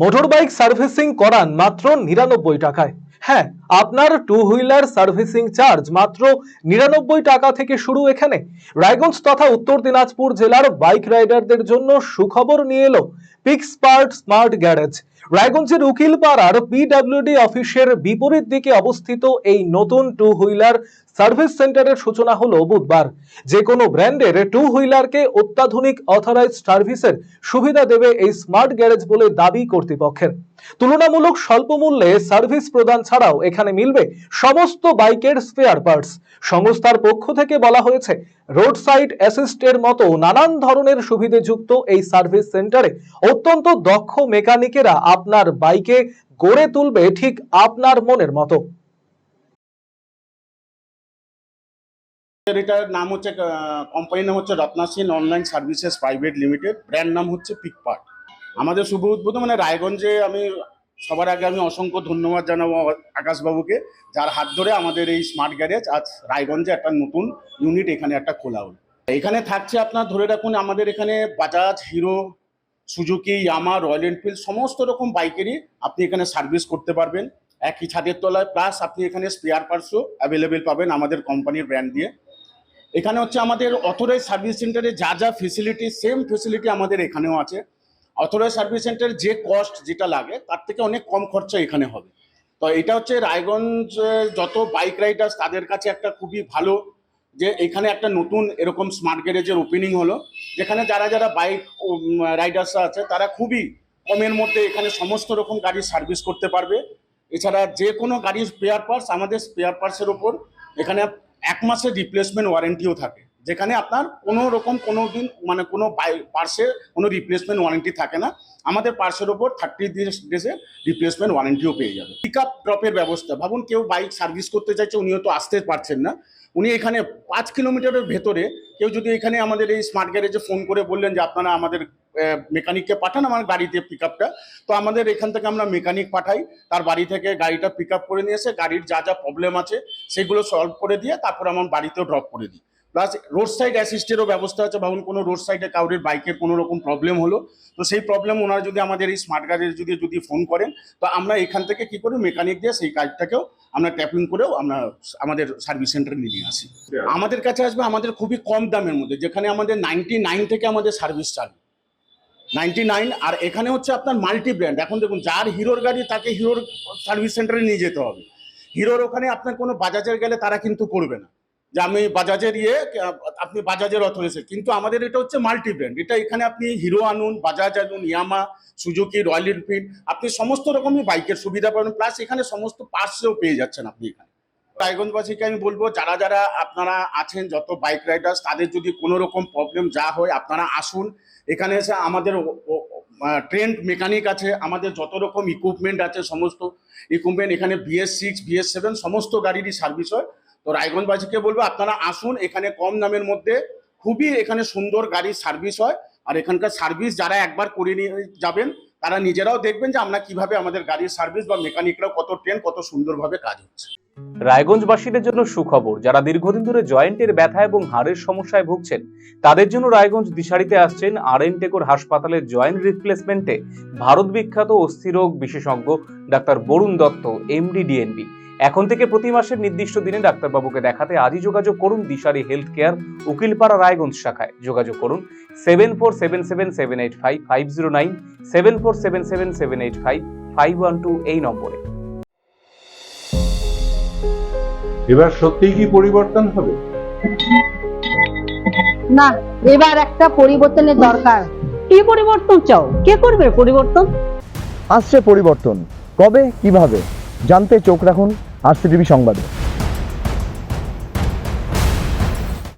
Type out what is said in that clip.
Motor bike servicing করান মাত্র নিরানব্বই টাকায়। হ্যাঁ আপনার টু হুইলার সার্ভিসিং চার্জ মাত্র নিরানব্বই টাকা থেকে শুরু এখানে। রায়গঞ্জ তথা উত্তর দিনাজপুর জেলার বাইক রাইডারদের জন্য সুখবর নিয়ে এলো। পিক্সপার্ট স্মার্ট গ্যারেজ রায়গঞ্জের উকিলপাড়ার পিডব্লিউডি অফিসের বিপরীত দিকে অবস্থিত এই নতুন টু হুইলার সার্ভিস সেন্টারের সূচনা হলো বুধবার। যে কোনো ব্র্যান্ডের টু হুইলারকে অত্যাধুনিক অথরাইজ সার্ভিসের সুবিধা দেবে এই স্মার্ট গ্যারেজ বলে দাবি কর্তৃপক্ষের। তুলনামূলক স্বল্প মূল্যে সার্ভিস প্রদান ছাড়াও এখানে মিলবে সমস্ত বাইকের স্পেয়ার পার্টস সংস্থার পক্ষ থেকে বলা হয়েছে রোড সাইড অ্যাসিস্টের মতো নানান ধরনের সুবিধাযুক্ত এই সার্ভিস সেন্টারে অত্যন্ত দক্ষ মেকানিকেরা আপনার বাইকে গড়ে তুলবে ঠিক আপনার মনের মতো। এটার নাম হচ্ছে কোম্পানির নাম হচ্ছে Ratnasin online services private limited brand নাম হচ্ছে পিকপার্ট আমাদের শুভ উদ্বোধন মানে রায়গঞ্জে আমি সবার আগে আমি অসংখ্য ধন্যবাদ জানাব আকাশবাবুকে, যার হাত ধরে আমাদের এই স্মার্ট গ্যারেজ আজ রায়গঞ্জে একটা নতুন ইউনিট এখানে একটা খোলা হলো। এখানে থাকছে আপনার ধরে রাখুন, আমাদের এখানে Bajaj Hero Suzuki Yamaha Royal Enfield সমস্ত রকম বাইকেরই আপনি এখানে সার্ভিস করতে পারবেন। একই ছাদের তলায় প্লাস আপনি এখানে স্পেয়ার পার্টসও অ্যাভেলেবেল পাবেন আমাদের কোম্পানির ব্র্যান্ড দিয়ে। এখানে হচ্ছে আমাদের অথরাইজ সার্ভিস সেন্টারে যা যা ফেসিলিটি সেম ফেসিলিটি আমাদের এখানেও আছে। অথরাইজ সার্ভিস সেন্টার যে কস্ট যেটা লাগে, তার থেকে অনেক কম খরচা এখানে হবে। তো এটা হচ্ছে রায়গঞ্জ যত বাইক রাইডার্স তাদের কাছে একটা খুবই ভালো যে এখানে একটা নতুন এরকম স্মার্ট গ্যারেজের ওপেনিং হলো, যেখানে যারা যারা বাইক রাইডার্সরা আছে, তারা খুবই কমের মধ্যে এখানে সমস্ত রকম গাড়ির সার্ভিস করতে পারবে। এছাড়া যে কোনো গাড়ির স্পেয়ার পার্টস আমাদের স্পেয়ার পার্টসের ওপর এখানে এক মাসের রিপ্লেসমেন্ট ওয়ারেন্টিও থাকে। যেখানে আপনার কোনো রকম কোনো দিন মানে কোনো পার্সের কোনো রিপ্লেসমেন্ট ওয়ারেন্টি থাকে না। আমাদের পার্সের ওপর থার্টি ডেজের রিপ্লেসমেন্ট ওয়ারেন্টিও পেয়ে যাবে। পিক আপ ড্রপের ব্যবস্থা, ভাবুন কেউ বাইক সার্ভিস করতে চাইছে, উনিও তো আসতে পারছেন না। উনি এখানে পাঁচ কিলোমিটারের ভেতরে কেউ যদি এখানে আমাদের এই স্মার্ট গ্যারেজে ফোন করে বললেন যে, আপনারা আমাদের মেকানিককে পাঠান আমার গাড়িতে পিক আপটা তো আমাদের এখান থেকে আমরা মেকানিক পাঠাই, তার বাড়ি থেকে গাড়িটা পিক আপ করে নিয়ে এসে গাড়ির যা যা প্রবলেম আছে, সেগুলো সলভ করে দিয়ে তারপর আমার বাড়িতেও ড্রপ করে দিই। প্লাস রোড সাইড অ্যাসিস্টেরও ব্যবস্থা আছে। ভাবুন, কোনো রোড সাইডে কাউরের বাইকের কোনো রকম প্রবলেম হলো। তো সেই প্রবলেম ওনারা যদি আমাদের এই স্মার্ট গাড়ির যদি যদি ফোন করেন, তো আমরা এখান থেকে কি করি মেকানিক দিয়ে সেই কাজটাকেও আমরা ট্যাপিং করেও আমরা আমাদের সার্ভিস সেন্টারে নিয়ে আসি। আমাদের কাছে আসবে আমাদের খুবই কম দামের মধ্যে, যেখানে আমাদের নাইনটি নাইন থেকে আমাদের সার্ভিস চালু। নাইনটি নাইন আর এখানে হচ্ছে আপনার মাল্টি ব্র্যান্ড এখন দেখুন, যার হিরোর গাড়ি, তাকে হিরোর সার্ভিস সেন্টারে নিয়ে যেতে হবে। হিরোর ওখানে আপনার কোনো বাজাজের গেলে তারা কিন্তু করবে না। যে আমি বাজাজের ইয়ে আপনি বাজাজের অথরিসে কিন্তু আমাদের এটা হচ্ছে মাল্টি ব্র্যান্ড এটা এখানে আপনি হিরো আনুন বাজাজ আনুন ইয়ামা সুজুকি রয়্যাল এনফিল্ড আপনি সমস্ত রকমই বাইকের সুবিধা পাবেন। প্লাস এখানে সমস্ত পার্টসও পেয়ে যাচ্ছেন আপনি এখানে। রায়গঞ্জবাসীকে আমি বলব, যারা যারা আপনারা আছেন, যত বাইক রাইডার্স তাদের যদি কোনো রকম প্রবলেম যা হয়, আপনারা আসুন। এখানে এসে আমাদের ট্রেন্ড মেকানিক আছে, আমাদের যত রকম ইকুইপমেন্ট আছে, সমস্ত ইকুইপমেন্ট এখানে বিএস সিক্স বিএস সেভেন সমস্ত গাড়িরই সার্ভিস হয়। তো রায়গঞ্জবাসীকে বলব, আপনারা আসুন, এখানে কম দামের মধ্যে খুবই এখানে সুন্দর গাড়ির সার্ভিস হয়। আর এখানকার সার্ভিস যারা একবার করে নিয়ে যাবেন, তারা নিজেরাও দেখবেন যে আমরা কীভাবে আমাদের গাড়ির সার্ভিস বা মেকানিকরাও কত ট্রেন কত সুন্দরভাবে কাজ হচ্ছে। রায়গঞ্জবাসীদের জন্য সুখবর, যারা দীর্ঘদিন ধরে জয়েন্টের ব্যথা এবং হাড়ের সমস্যায় ভুগছেন, তাদের জন্য রায়গঞ্জ দিশারিতে আসছেন আর এন টেকোর হাসপাতালের জয়েন্ট রিপ্লেসমেন্টে ভারত বিখ্যাত অস্থিরোগ বিশেষজ্ঞ doctor Barun Dutta MD DNB এখন থেকে প্রতি মাসের নির্দিষ্ট দিনে ডাক্তারবাবুকে দেখাতে আজই যোগাযোগ করুন দিশারি হেলথ কেয়ার উকিলপাড়া রায়গঞ্জ শাখায়। যোগাযোগ করুন seven four seven seven seven eight five five zero nine seven four seven seven seven eight five five one two এই নম্বরে। এবার সত্যিই কি পরিবর্তন হবে? না এবার একটা পরিবর্তনের দরকার। কি পরিবর্তন চাও? কে করবে পরিবর্তন? আসছে পরিবর্তন। কবে? কীভাবে? জানতে চোখ রাখুন। আরসিটিভি সংবাদে।